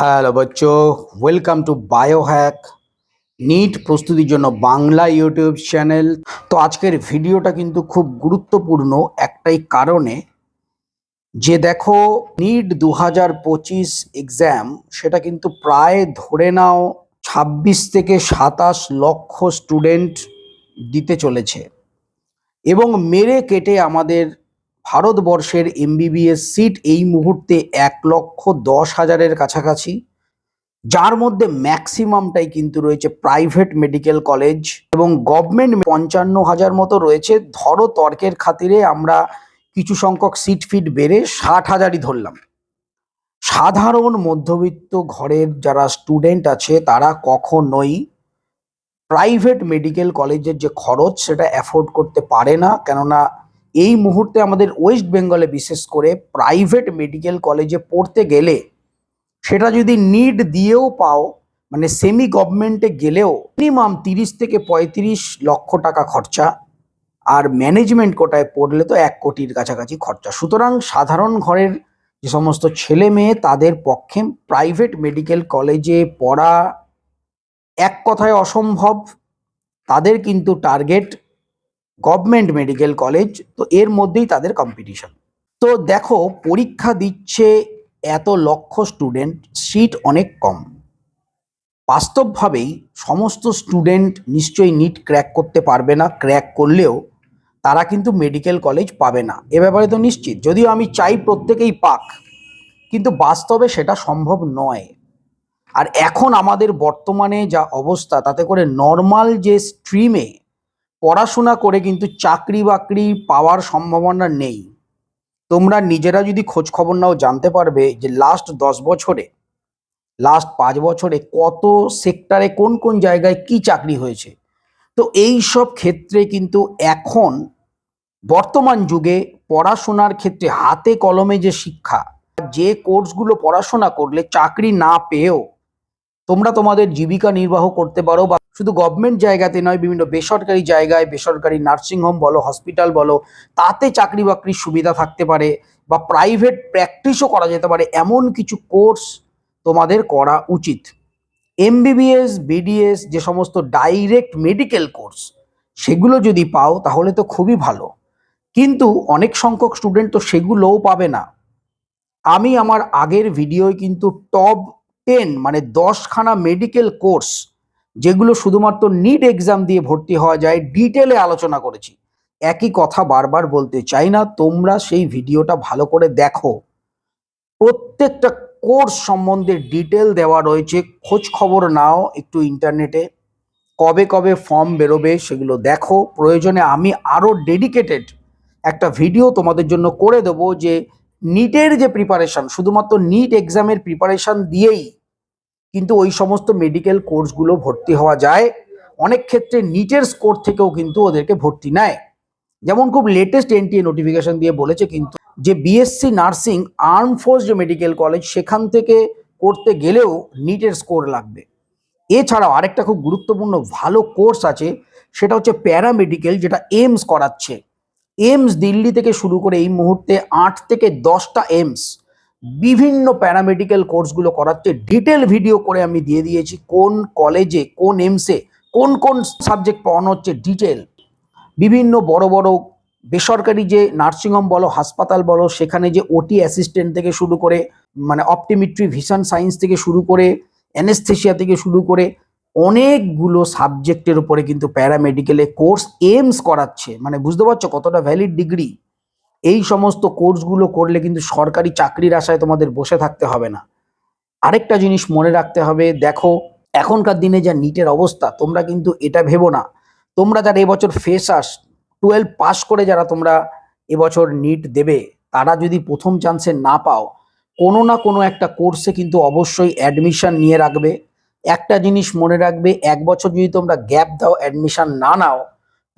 Hello বচ্চো welcome to Biohack NEET প্রস্তুতির জন্য বাংলা ইউটিউব চ্যানেল। তো আজকের ভিডিওটা কিন্তু খুব গুরুত্বপূর্ণ একটাই কারণে, যে দেখো নিট দু হাজার পঁচিশ এক্সাম সেটা কিন্তু প্রায় ধরে নাও ছাব্বিশ থেকে সাতাশ লক্ষ স্টুডেন্ট দিতে চলেছে। এবং মেরে কেটে আমাদের ভারতবর্ষের এমবিবিএস সিট এই মুহূর্তে এক লক্ষ দশ হাজারের কাছাকাছি। যার মধ্যে ম্যাক্সিমামটাই কিন্তু রয়েছে প্রাইভেট মেডিকেল কলেজ এবং গভর্নমেন্ট পঞ্চান্ন হাজার মতো রয়েছে। ধরো তর্কের খাতিরে আমরা কিছু সংখ্যক সিট ফিট বেড়ে ষাট হাজারই ধরলাম। সাধারণ মধ্যবিত্ত ঘরের যারা স্টুডেন্ট আছে, তারা কখনোই প্রাইভেট মেডিকেল কলেজের যে খরচ, সেটা অ্যাফোর্ড করতে পারে না। কেননা এই মুহূর্তে আমাদের ওয়েস্ট বেঙ্গলে বিশেষ করে প্রাইভেট মেডিকেল কলেজে পড়তে গেলে সেটা যদি নিট দিয়েও পাও মানে সেমি গভর্নমেন্টে গেলেও মিনিমাম তিরিশ থেকে পঁয়ত্রিশ লক্ষ টাকা খরচা আর ম্যানেজমেন্ট কোটায় পড়লে তো এক কোটির কাছাকাছি খরচা। সুতরাং সাধারণ ঘরের যে সমস্ত ছেলে মেয়ে তাদের পক্ষে প্রাইভেট মেডিকেল কলেজে পড়া এক কথায় অসম্ভব। তাদের কিন্তু টার্গেট গভর্নমেন্ট মেডিকেল কলেজ, তো এর মধ্যেই তাদের কম্পিটিশন তো দেখো, পরীক্ষা দিচ্ছে এত লক্ষ স্টুডেন্ট সিট অনেক কম। বাস্তবভাবেই সমস্ত স্টুডেন্ট নিশ্চয়ই নিট ক্র্যাক করতে পারবে না ক্র্যাক করলেও তারা কিন্তু মেডিকেল কলেজ পাবে না। এ ব্যাপারে তো নিশ্চিত। যদিও আমি চাই প্রত্যেকেই পাক, কিন্তু বাস্তবে সেটা সম্ভব নয়। আর এখন আমাদের বর্তমানে যা অবস্থা, তাতে করে নর্মাল যে স্ট্রিমে পড়াশোনা করে কিন্তু চাকরি বাকরি পাওয়ার সম্ভাবনা নেই। তোমরা নিজেরা যদি খোঁজ খবর নাও জানতে পারবে যে লাস্ট দশ বছরে লাস্ট পাঁচ বছরে কত সেক্টরে কোন কোন জায়গায় কি চাকরি হয়েছে। তো এই সব ক্ষেত্রে কিন্তু এখন বর্তমান যুগে পড়াশোনার ক্ষেত্রে হাতে কলমে যে শিক্ষা, যে কোর্সগুলো পড়াশোনা করলে চাকরি না পেয়েও তোমরা তোমাদের জীবিকা নির্বাহ করতে পারো বা শুধু গভর্নমেন্ট জায়গাতে নয়, বিভিন্ন বেসরকারি জায়গায়, বেসরকারি নার্সিংহোম বলো হসপিটাল বলো, তাতে চাকরি বাকরির সুবিধা থাকতে পারে বা প্রাইভেট প্র্যাকটিসও করা যেতে পারে। এমন কিছু কোর্স তোমাদের করা উচিত। এমবিবিএস বিডিএস যে সমস্ত ডাইরেক্ট মেডিকেল কোর্স সেগুলো যদি পাও তাহলে তো খুবই ভালো। কিন্তু অনেক সংখ্যক স্টুডেন্ট তো সেগুলোও পাবে না। আমি আমার আগের ভিডিওয় কিন্তু টপ টেন মানে দশখানা মেডিকেল কোর্স যেগুলো শুধুমাত্র নিট এক্সাম দিয়ে ভর্তি হওয়া যায় ডিটেলে আলোচনা করেছি। একই কথা বারবার বলতে চাই না, তোমরা সেই ভিডিওটা ভালো করে দেখো। প্রত্যেকটা কোর্স সম্বন্ধে ডিটেল দেওয়া রয়েছে, খোঁজ খবর নাও একটু ইন্টারনেটে কবে কবে ফর্ম বেরোবে সেগুলো দেখো। প্রয়োজনে আমি আরও ডেডিকেটেড একটা ভিডিও তোমাদের জন্য করে দেবো যে নিটের যে প্রিপারেশান শুধুমাত্র নিট এক্সামের প্রিপারেশান দিয়েই কিন্তু ওই সমস্ত মেডিকেল কোর্সগুলো ভর্তি হওয়া যায়। অনেক ক্ষেত্রে নিটের স্কোর থেকেও কিন্তু ওদেরকে ভর্তি নেয়। যেমন খুব লেটেস্ট এনটিএ নোটিফিকেশন দিয়ে বলেছে কিন্তু যে বিএসসি নার্সিং আর্ম ফোর্স যে মেডিকেল কলেজ সেখান থেকে করতে গেলেও নিটের স্কোর লাগবে। এছাড়াও আরেকটা খুব গুরুত্বপূর্ণ ভালো কোর্স আছে, সেটা হচ্ছে প্যারামেডিকেল যেটা এইমস করাচ্ছে। এইমস দিল্লি থেকে শুরু করে এই মুহূর্তে আট থেকে দশটা এইমস বিভিন্ন প্যারামেডিক্যাল কোর্সগুলো করাচ্ছে। ডিটেল ভিডিও করে আমি দিয়ে দিয়েছি কোন কলেজে কোন এমসে কোন কোন সাবজেক্ট পড়ানো হচ্ছে ডিটেল বিভিন্ন বড় বড় বেসরকারি যে নার্সিংহোম বলো, হাসপাতাল বলো, সেখানে যে ওটি অ্যাসিস্ট্যান্ট থেকে শুরু করে মানে অপটিমিট্রি ভিশন সায়েন্স থেকে শুরু করে অ্যানেস্থেশিয়া থেকে শুরু করে, অনেকগুলো সাবজেক্টের উপরে কিন্তু প্যারামেডিক্যালে কোর্স এমস করাচ্ছে। মানে বুঝতে পারছ কতটা ভ্যালিড ডিগ্রি এই সমস্ত কোর্সগুলো করলে কিন্তু সরকারি চাকরির আশায় তোমাদের বসে থাকতে হবে না। আরেকটা জিনিস মনে রাখতে হবে, দেখো এখনকার দিনে যা নিটের অবস্থা, তোমরা কিন্তু এটা ভেবো না। তোমরা যারা এবছর ফেস ফ্রেশার্স, টুয়েলভ পাস করে যারা তোমরা এবছর নিট দেবে, তারা যদি প্রথম চান্সে না পাও, কোনো না কোনো একটা কোর্সে কিন্তু অবশ্যই অ্যাডমিশন নিয়ে রাখবে। একটা জিনিস মনে রাখবে, এক বছর যদি তোমরা গ্যাপ দাও, অ্যাডমিশন না নাও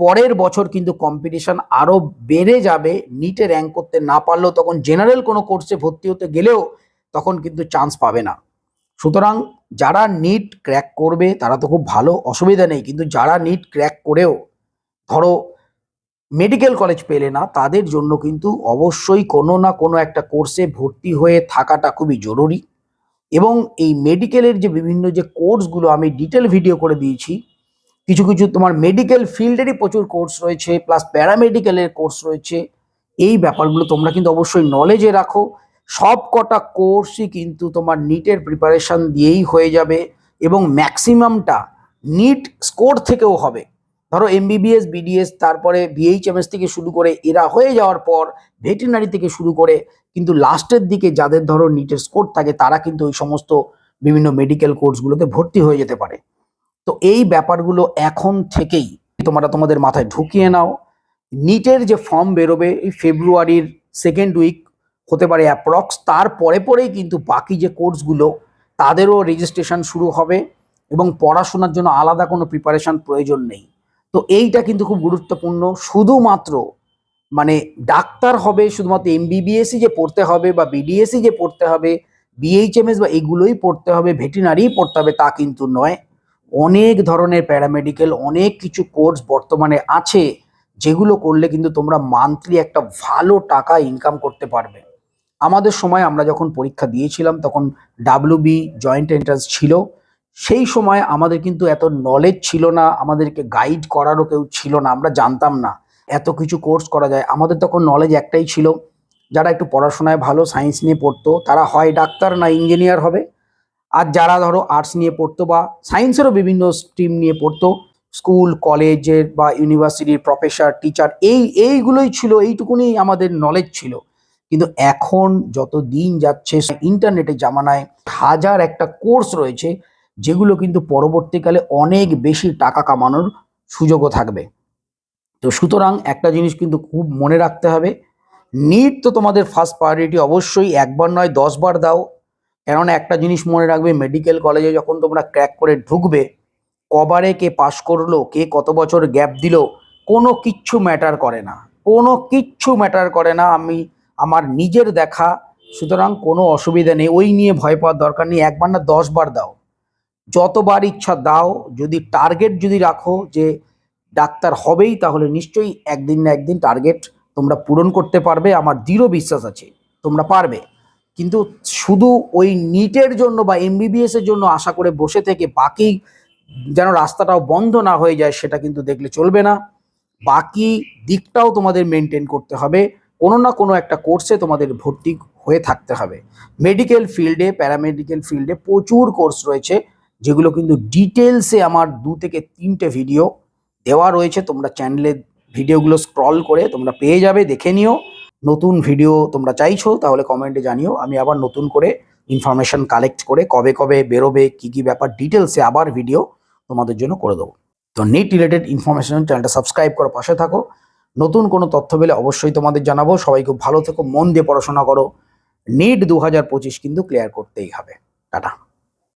পরের বছর কিন্তু কম্পিটিশন আরও বেড়ে যাবে। নিটে র্যাঙ্ক করতে না পারলেও তখন জেনারেল কোনো কোর্সে ভর্তি হতে গেলেও তখন কিন্তু চান্স পাবে না। সুতরাং যারা নিট ক্র্যাক করবে তারা তো খুব ভালো, অসুবিধা নেই। কিন্তু যারা নিট ক্র্যাক করেও ধরো মেডিকেল কলেজ পেলে না, তাদের জন্য কিন্তু অবশ্যই কোনো না কোনো একটা কোর্সে ভর্তি হয়ে থাকাটা খুবই জরুরি। এবং এই মেডিকেলের যে বিভিন্ন যে কোর্সগুলো আমি ডিটেল ভিডিও করে দিয়েছি কিছু কিছু তোমার মেডিকেল ফিল্ডেরই প্রচুর কোর্স রয়েছে প্লাস প্যারামেডিক্যালের কোর্স রয়েছে। এই ব্যাপারগুলো তোমরা কিন্তু অবশ্যই নলেজে রাখো। সব কটা কোর্সই কিন্তু তোমার নিটের প্রিপারেশন দিয়েই হয়ে যাবে এবং ম্যাক্সিমামটা নিট স্কোর থেকেও হবে। ধরো এমবিবিএস বিডিএস তারপরে বিএইচএমএস থেকে শুরু করে এরা হয়ে যাওয়ার পর ভেটেরিনারি থেকে শুরু করে কিন্তু লাস্টের দিকে যাদের ধরো নিটের স্কোর থাকে তারা কিন্তু ওই সমস্ত বিভিন্ন মেডিকেল কোর্সগুলোতে ভর্তি হয়ে যেতে পারে। তো এই ব্যাপারগুলো এখন থেকেই তোমরা তোমাদের মাথায় ঢুকিয়ে নাও। নিটের যে ফর্ম বেরোবে এই ফেব্রুয়ারির সেকেন্ড উইক হতে পারে অ্যাপ্রক্স তার পরে পরেই কিন্তু বাকি যে কোর্সগুলো, তাদেরও রেজিস্ট্রেশন শুরু হবে এবং পড়াশোনার জন্য আলাদা কোনো প্রিপারেশন প্রয়োজন নেই। তো এইটা কিন্তু খুব গুরুত্বপূর্ণ। শুধুমাত্র মানে ডাক্তার হবে, শুধুমাত্র এমবিবিএসই যে পড়তে হবে বা বিডিএসই যে পড়তে হবে বিএইচএমএস বা এগুলোই পড়তে হবে ভেটেরিনারি পড়তে হবে তা কিন্তু নয়। অনেক ধরনের প্যারামেডিক্যাল অনেক কিছু কোর্স বর্তমানে আছে, যেগুলো করলে কিন্তু তোমরা মান্থলি একটা ভালো টাকা ইনকাম করতে পারবে। আমাদের সময় আমরা যখন পরীক্ষা দিয়েছিলাম, তখন ডাব্লিউবি জয়েন্ট এন্ট্রান্স ছিল। সেই সময় আমাদের কিন্তু এত নলেজ ছিল না, আমাদেরকে গাইড করারও কেউ ছিল না, আমরা জানতাম না এত কিছু কোর্স করা যায়। আমাদের তখন নলেজ একটাই ছিল, যারা একটু পড়াশোনায় ভালো সায়েন্স নিয়ে পড়তো, তারা হয় ডাক্তার না ইঞ্জিনিয়ার হবে আর যারা ধরো আর্টস নিয়ে পড়তো বা সায়েন্সেরও বিভিন্ন স্ট্রিম নিয়ে পড়তো স্কুল কলেজের বা ইউনিভার্সিটির প্রফেসর টিচার এই, এইগুলোই ছিল, এইটুকুনি আমাদের নলেজ ছিল। কিন্তু এখন যত দিন যাচ্ছে ইন্টারনেটের জামানায় হাজার একটা কোর্স রয়েছে, যেগুলো কিন্তু পরবর্তীকালে অনেক বেশি টাকা কামানোর সুযোগও থাকবে। তো সুতরাং একটা জিনিস কিন্তু খুব মনে রাখতে হবে নিট তো তোমাদের ফার্স্ট প্রায়োরিটি অবশ্যই একবার নয় দশবার দাও। কেননা একটা জিনিস মনে রাখবে মেডিকেল কলেজে যখন তোমরা ক্র্যাক করে ঢুকবে, কবারে কে পাশ করল, কে কত বছর গ্যাপ দিল, কোনো কিচ্ছু ম্যাটার করে না। কোনো কিচ্ছু ম্যাটার করে না। আমি, আমার নিজের দেখা, সুতরাং কোনো অসুবিধা নেই। ওই নিয়ে ভয় পাওয়ার দরকার নেই। একবার না দশবার দাও। যতবার ইচ্ছা দাও। যদি টার্গেট যদি রাখো যে ডাক্তার হবেই, তাহলে নিশ্চয়ই একদিন না একদিন টার্গেট তোমরা পূরণ করতে পারবে। আমার দৃঢ় বিশ্বাস আছে। তোমরা পারবে। কিন্তু শুধু ওই নিটের জন্য বা এমবিবিএস এর জন্য আশা করে বসে থেকে বাকি যেন রাস্তাটাও বন্ধ না হয়ে যায়, সেটা কিন্তু দেখলে চলবে না। বাকি দিকটাও তোমাদের মেনটেন করতে হবে। কোনো না কোনো একটা কোর্সে তোমাদের ভর্তি হয়ে থাকতে হবে। মেডিকেল ফিল্ডে প্যারামেডিক্যাল ফিল্ডে প্রচুর কোর্স রয়েছে, যেগুলো কিন্তু ডিটেলসে আমার দু থেকে তিনটে ভিডিও দেওয়া রয়েছে। তোমরা চ্যানেলে ভিডিওগুলো স্ক্রল করে তোমরা পেয়ে যাবে, দেখে নিও। নতুন ভিডিও তোমরা চাইছো, তাহলে কমেন্টে জানিও। আমি আবার নতুন করে ইনফরমেশন কালেক্ট করে কবে কবে বেরোবে, কি কি ব্যাপার ডিটেলসে আবার ভিডিও তোমাদের জন্য করে দেবো। তো নেট রিলেটেড ইনফরমেশন চ্যানেলটা সাবস্ক্রাইব করে পাশে থাকো। নতুন কোনো তথ্য পেলে অবশ্যই তোমাদের জানাব। সবাই খুব ভালো থেকো, মন দিয়ে পড়াশোনা করো। নিট দু হাজার পঁচিশ কিন্তু ক্লিয়ার করতেই হবে। টাটা।